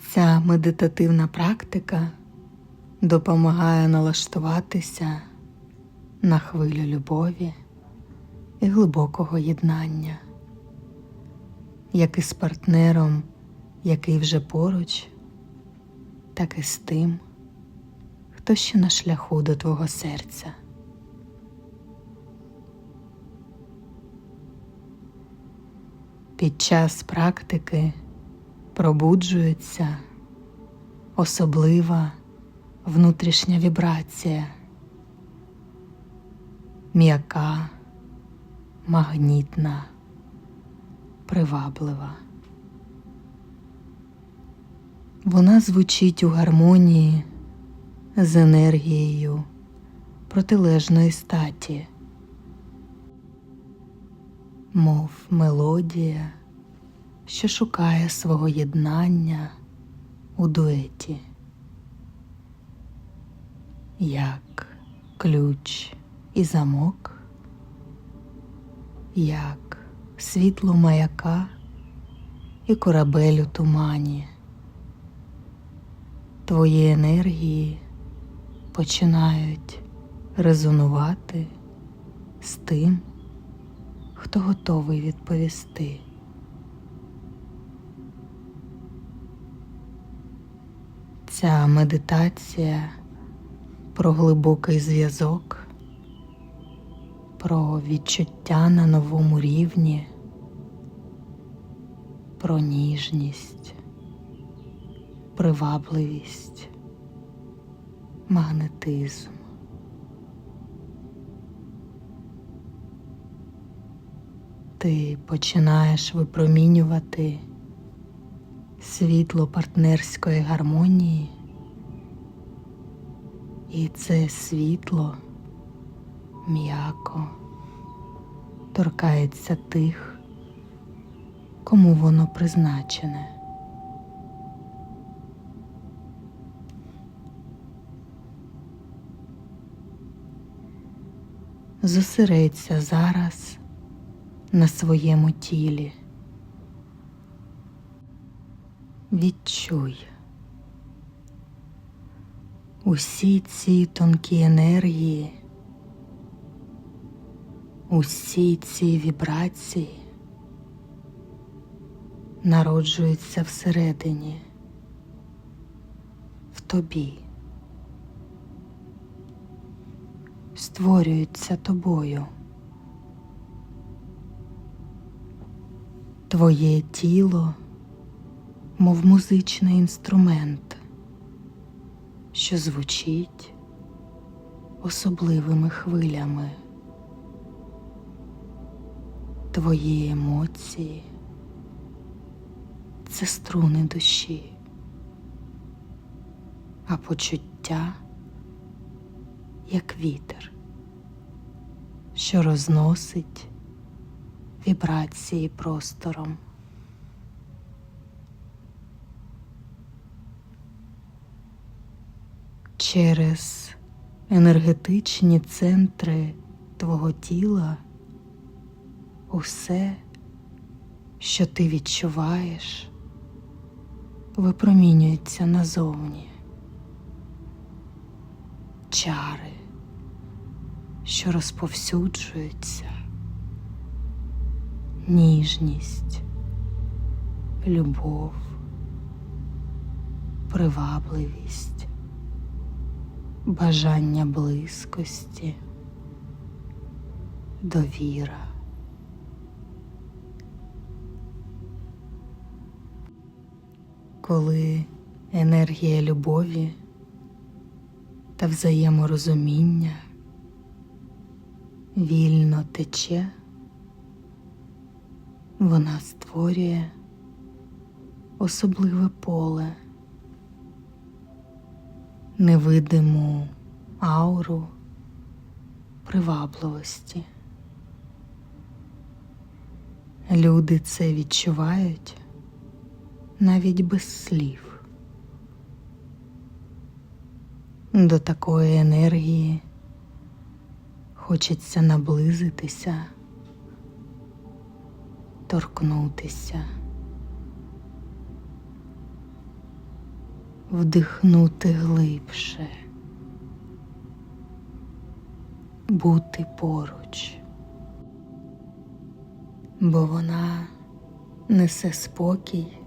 Ця медитативна практика допомагає налаштуватися на хвилю любові і глибокого єднання, як із партнером, який вже поруч, так і з тим, хто ще на шляху до твого серця. Під час практики пробуджується особлива внутрішня вібрація, м'яка, магнітна, приваблива. Вона звучить у гармонії з енергією протилежної статі, мов мелодія, що шукає свого єднання у дуеті, як ключ і замок, як світло маяка і корабель у тумані. Твої енергії починають резонувати з тим, хто готовий відповісти. Ця медитація про глибокий зв'язок, про відчуття на новому рівні, про ніжність, привабливість, магнетизм. Ти починаєш випромінювати світло партнерської гармонії, і це світло м'яко торкається тих, кому воно призначене. Зосередься зараз на своєму тілі. Відчуй усі ці тонкі енергії, усі ці вібрації народжуються всередині, в тобі, створюються тобою. Твоє тіло, мов музичний інструмент, що звучить особливими хвилями. Твої емоції це струни душі, а почуття як вітер, що розносить вібрації простором. Через енергетичні центри твого тіла усе, що ти відчуваєш, випромінюється назовні. Чари, що розповсюджуються ніжність, любов, привабливість, бажання близькості, довіра. Коли енергія любові та взаєморозуміння вільно тече, вона створює особливе поле, невидиму ауру привабливості. Люди це відчувають навіть без слів. До такої енергії хочеться наблизитися, торкнутися, вдихнути глибше, бути поруч, бо вона несе спокій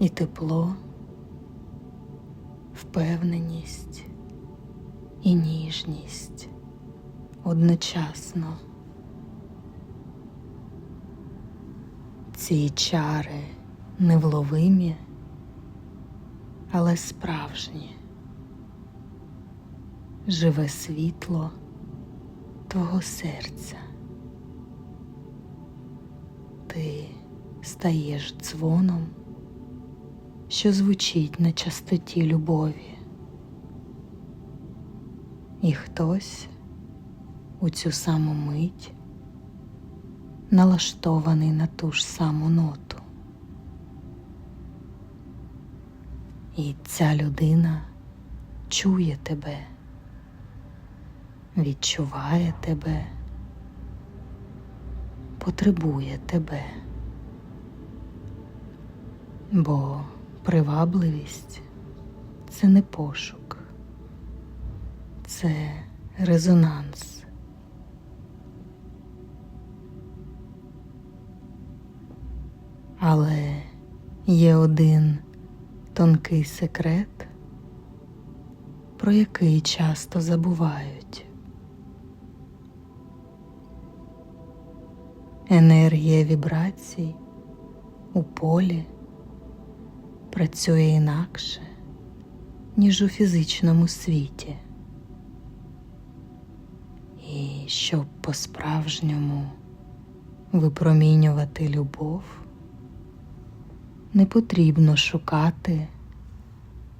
і тепло, впевненість і ніжність одночасно. Ці чари невловимі, але справжні. Живе світло твого серця. Ти стаєш дзвоном, що звучить на частоті любові. І хтось у цю саму мить налаштований на ту ж саму ноту. І ця людина чує тебе, відчуває тебе, потребує тебе, бо привабливість це не пошук, це резонанс. Але є один тонкий секрет, про який часто забувають. Енергія вібрацій у полі працює інакше, ніж у фізичному світі. І щоб по-справжньому випромінювати любов, не потрібно шукати,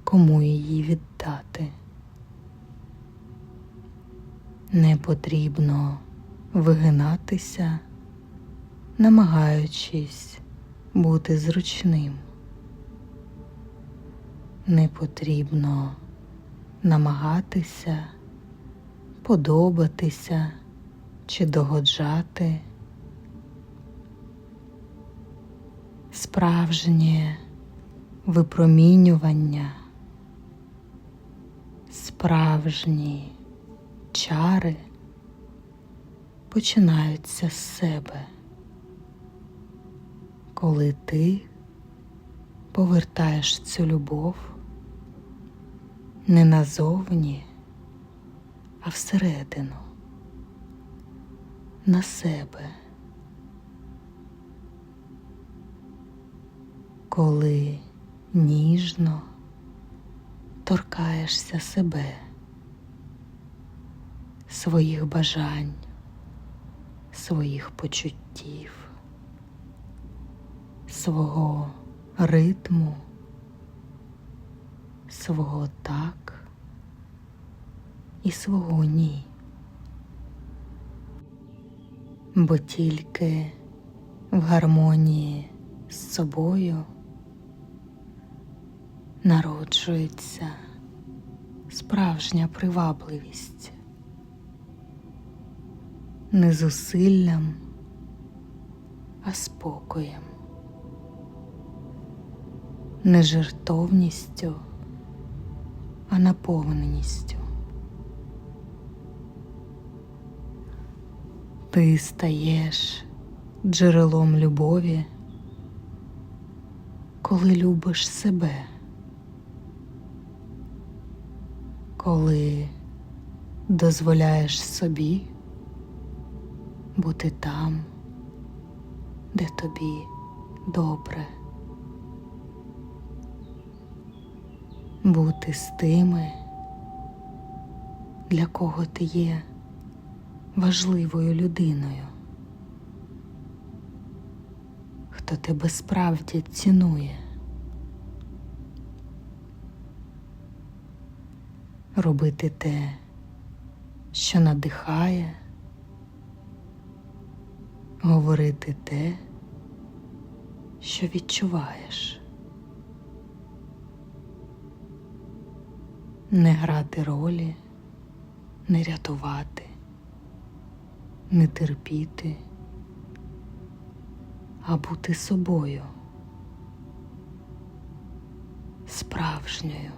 кому її віддати. Не потрібно вигинатися, намагаючись бути зручним. Не потрібно намагатися подобатися чи догоджати. Справжнє випромінювання, справжні чари починаються з себе, коли ти повертаєш цю любов не назовні, а всередину, на себе. Коли ніжно торкаєшся себе, своїх бажань, своїх почуттів, свого ритму, свого так і свого ні. Бо тільки в гармонії з собою народжується справжня привабливість. Не зусиллям, а спокоєм, не жертовністю, а наповненістю. Ти стаєш джерелом любові, коли любиш себе, коли дозволяєш собі бути там, де тобі добре, бути з тими, для кого ти є важливою людиною, хто тебе справді цінує. Робити те, що надихає, говорити те, що відчуваєш, не грати ролі, не рятувати, не терпіти, а бути собою, справжньою,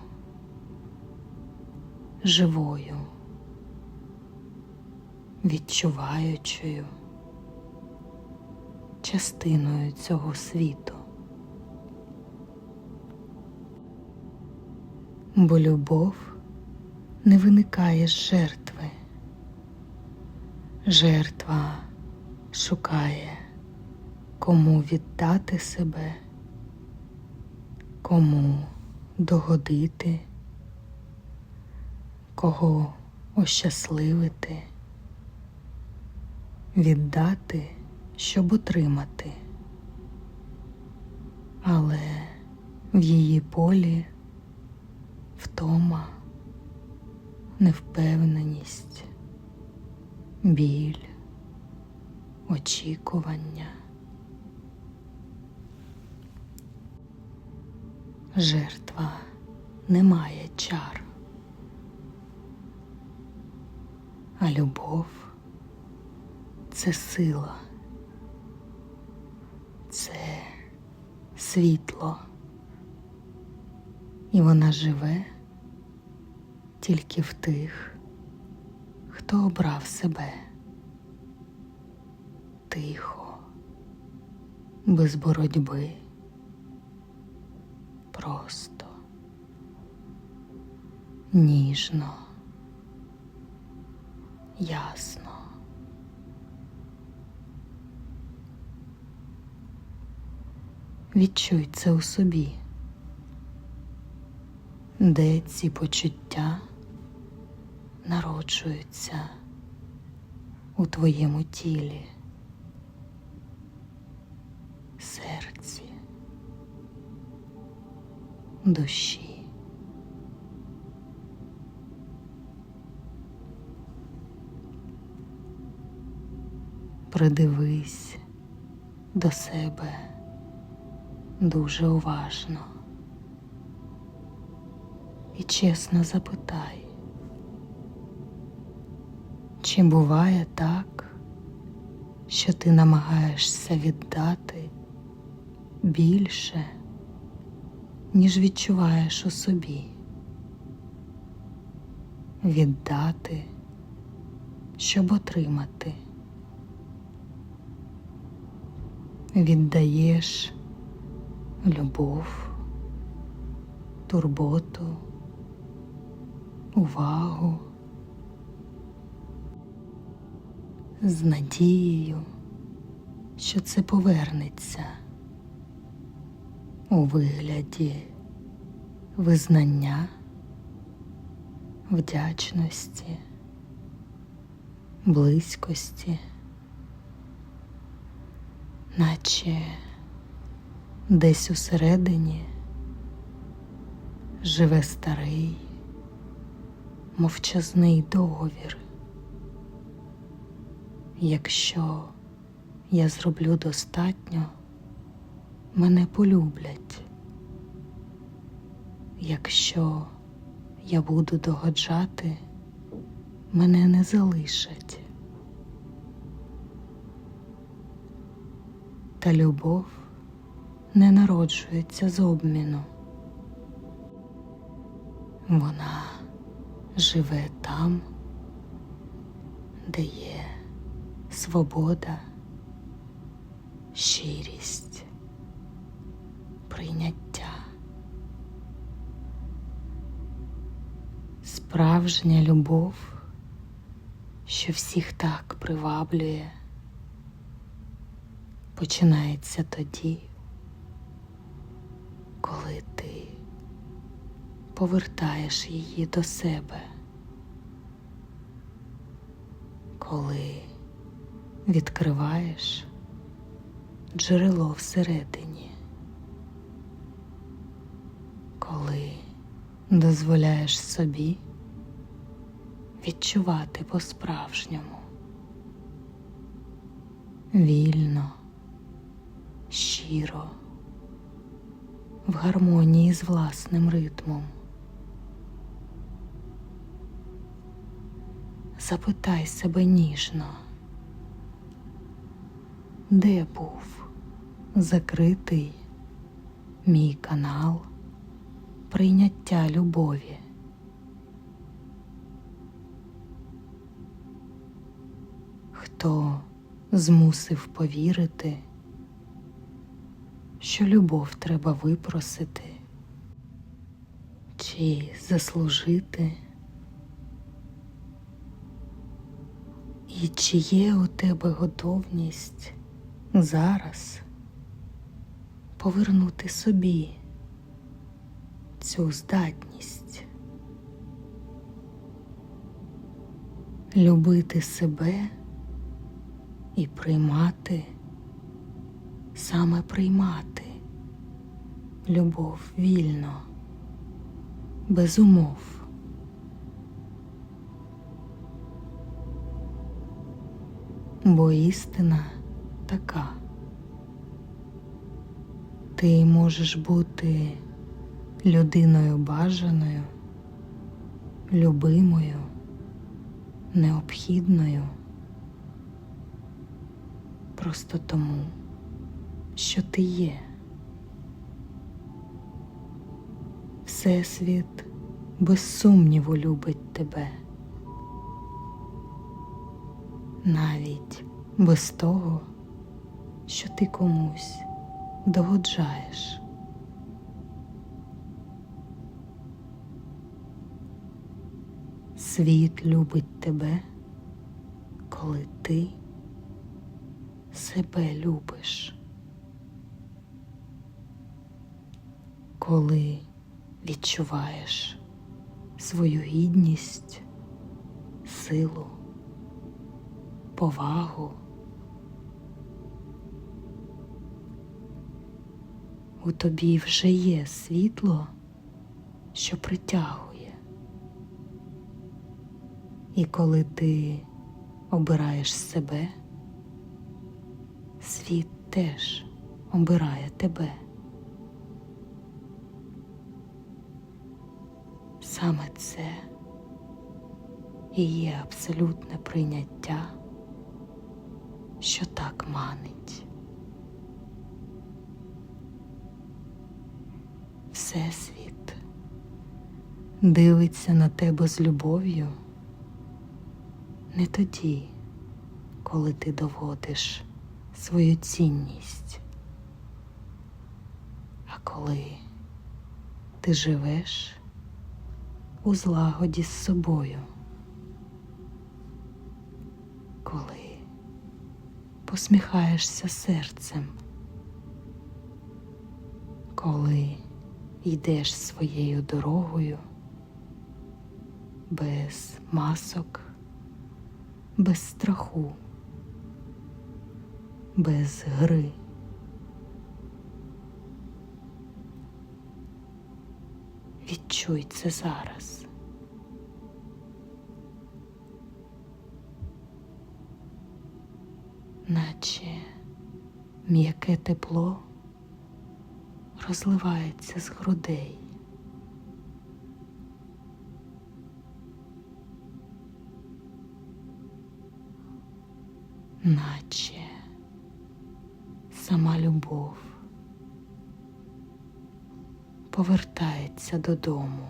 живою, відчуваючою частиною цього світу. Бо любов не виникає з жертви. Жертва шукає, кому віддати себе, кому догодити, кого ощасливити, віддати, щоб отримати. Але в її полі втома, невпевненість, біль, очікування. Жертва не має чар, а любов це сила, це світло, і вона живе тільки в тих, хто обрав себе. Тихо, без боротьби, просто, ніжно, ясно. Відчуй це у собі, де ці почуття народжуються у твоєму тілі, серці, душі. Придивись до себе дуже уважно і чесно запитай, чи буває так, що ти намагаєшся віддати більше, ніж відчуваєш у собі, віддати, щоб отримати, віддаєш любов, турботу, увагу. з надією, що це повернеться у вигляді визнання, вдячності, близькості, наче десь усередині живе старий мовчазний договір. Якщо я зроблю достатньо, мене полюблять. Якщо я буду догоджати, мене не залишать. Та любов не народжується з обміну. Вона живе там, де є свобода, щирість, прийняття. Справжня любов, що всіх так приваблює, починається тоді, коли ти повертаєш її до себе, коли відкриваєш джерело всередині, коли дозволяєш собі відчувати по-справжньому, вільно, щиро, в гармонії з власним ритмом. Запитай себе ніжно, де був закритий мій канал прийняття любові. Хто змусив повірити, що любов треба випросити чи заслужити, і чи є у тебе готовність зараз повернути собі цю здатність, любити себе і приймати, саме приймати любов вільно, без умов. Бо істина така. Ти можеш бути людиною бажаною, любимою, необхідною просто тому, що ти є. Всесвіт без сумніву любить тебе, навіть без того, що ти комусь догоджаєш. Світ любить тебе, коли ти себе любиш, коли відчуваєш свою гідність, силу, повагу. У тобі вже є світло, що притягує. І коли ти обираєш себе, світ теж обирає тебе. Саме це і є абсолютне прийняття, що так манить. Всесвіт дивиться на тебе з любов'ю не тоді, коли ти доводиш свою цінність, а коли ти живеш у злагоді з собою, коли посміхаєшся серцем, коли йдеш своєю дорогою без масок, без страху, без гри. Відчуй це зараз. Наче м'яке тепло розливається з грудей. Наче сама любов повертається додому.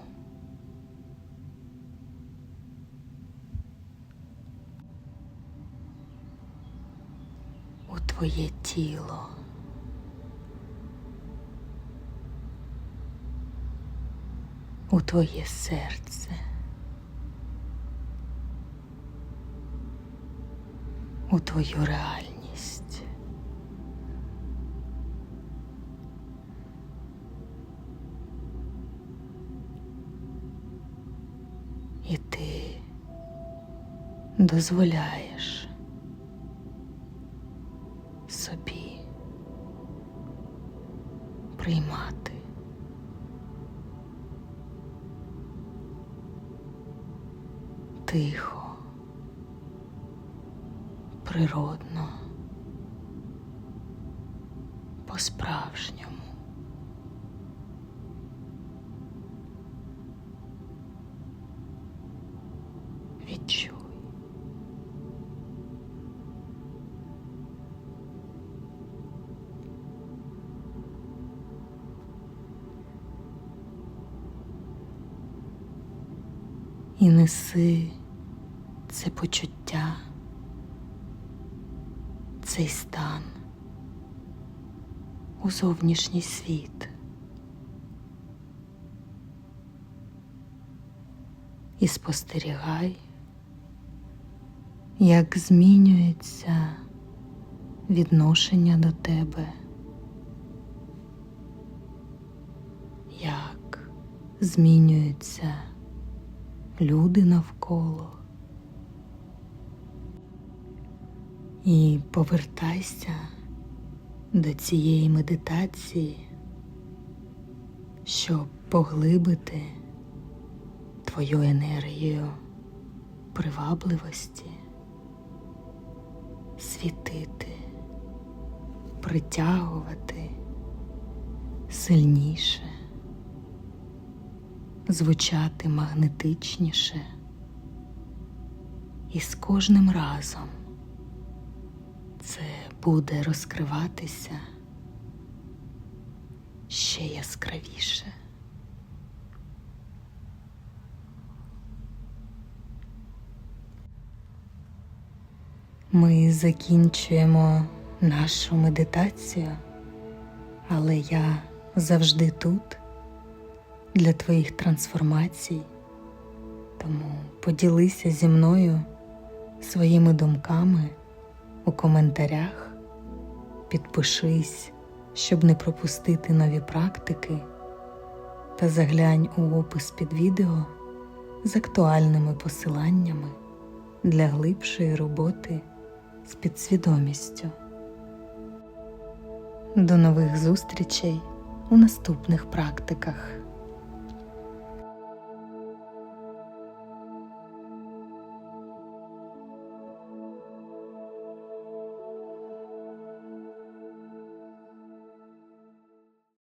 У твоє тіло. У твоє серце. У твою реальність. Дозволяєш собі приймати тихо, природно, по-справжньому. Неси це почуття, цей стан у зовнішній світ. І спостерігай, як змінюється відношення до тебе, як змінюються люди навколо. І повертайся до цієї медитації, щоб поглибити твою енергію привабливості, світити, притягувати сильніше, звучати магнетичніше і з кожним разом це буде розкриватися ще яскравіше. Ми закінчуємо нашу медитацію, але я завжди тут для твоїх трансформацій. Тому поділися зі мною своїми думками у коментарях, підпишись, щоб не пропустити нові практики, та заглянь у опис під відео з актуальними посиланнями для глибшої роботи з підсвідомістю. До нових зустрічей у наступних практиках.